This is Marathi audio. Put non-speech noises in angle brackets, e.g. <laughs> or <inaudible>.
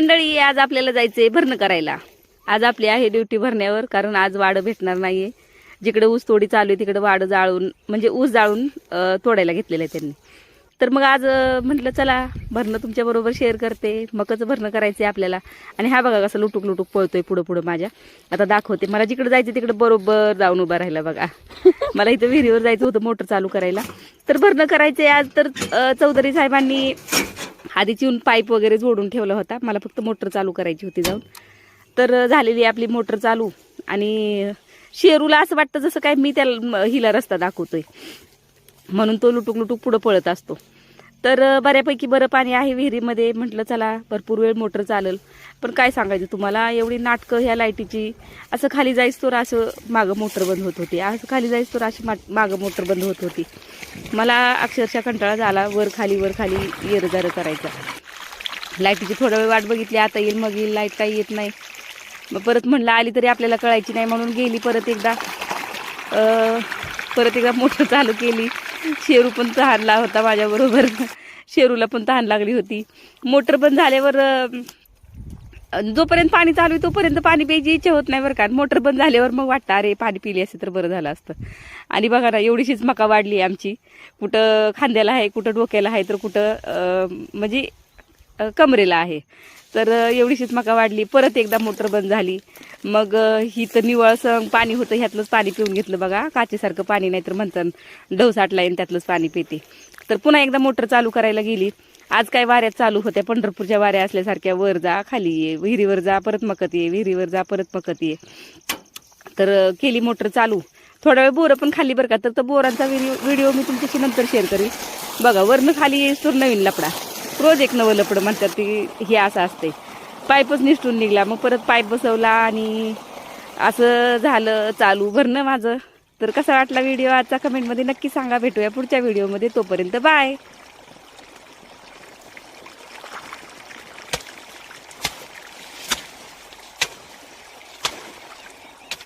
मंडळी आज आपल्याला जायचंय भरणं करायला. आज आपली आहे ड्युटी भरण्यावर कारण आज वाडं भेटणार नाहीये. जिकडे ऊस तोडी चालू आहे तिकडे वाडं जाळून म्हणजे ऊस जाळून तोडायला घेतलेलं आहे त्यांनी. तर मग आज म्हटलं चला भरणं तुमच्या बरोबर शेअर करते. मकच भरणं करायचंय आपल्याला. आणि हा बघा कसं लुटूक लुटूक पळतोय पुढं पुढं माझ्या. आता दाखवते. मला जिकडे जायचं तिकडे बरोबर जाऊन उभा राहिला बघा. <laughs> मला इथं विहिरीवर जायचं होतं मोटर चालू करायला. तर भरणं करायचंय आज. तर चौधरी साहेबांनी आधीच येऊन पाईप वगैरे जोडून ठेवला होता. मला फक्त मोटर चालू करायची होती जाऊन. तर झालेली आहे आपली मोटर चालू. आणि शेरूला असं वाटतं जसं काय मी त्याला हिला रस्ता दाखवतोय. म्हणून तो लुटूक लुटूक पुढं पळत असतो. तर बऱ्यापैकी बरं पाणी आहे विहिरीमध्ये. म्हटलं चला भरपूर वेळ मोटर चालेल. पण काय सांगायचं तुम्हाला एवढी नाटकं ह्या लाईटीची असं खाली जायच तर असं मागं मोटर बंद होत होती. असं खाली जायच तर अशी मा- मागं मोटर बंद होत होती. मला अक्षरशः कंटाळा झाला वर खाली वर खाली येर करायचा. लाईटीची थोडा वेळ वाट बघितली आता येईल मग येईल लाइट काही येत नाही. मग परत म्हणलं आली तरी आपल्याला कळायची नाही म्हणून गेली परत एकदा. परत एकदा मोटर चालू केली. शेरू पण तहानला होता माझ्याबरोबर. शेरूला पण तहान लागली होती. मोटर बंद झाल्यावर जोपर्यंत पाणी चालू आहे तोपर्यंत पाणी प्यायची इच्छा होत नाही बरं का. मोटर बंद झाल्यावर मग वाटतं अरे पाणी पिली असते तर बरं झालं असतं. आणि बघा ना एवढीशीच मका वाढली आमची. कुठं खांद्याला आहे कुठं डोक्याला आहे तर कुठं म्हणजे कमरेला आहे. तर एवढीशीच मका वाढली. परत एकदा मोटर बंद झाली. मग ही तर निवळसं पाणी होतं ह्यातलंच पाणी पिऊन घेतलं बघा. काचेसारखं पाणी नाही तर म्हणतात डव साठला येईन त्यातलंच पाणी पिते. तर पुन्हा एकदा मोटर चालू करायला गेली. आज काय वाऱ्या चालू होत्या? पंढरपूरच्या वाऱ्या असल्यासारख्या वर जा खाली ये विहिरीवर जा परत मकत ये विहिरीवर जा परत मकत ये. तर केली मोटर चालू. थोडा वेळ बोरं पण खाली बरं का? तर तो बोरांचा व्हिडिओ व्हिडिओ मी तुमच्याशी नंतर शेअर करीन. बघा वरनं खाली येईस तर नवीन लपडा. रोज एक नवं लपडं म्हणतात ती हे असं असते पाईपच निसटून निघला. मग परत पाईप बसवला आणि असं झालं चालू. भरणं माझं. तर कसा वाटला व्हिडिओ? आजचा कमेंटमध्ये नक्की सांगा. भेटूया पुढच्या व्हिडिओमध्ये तोपर्यंत बाय.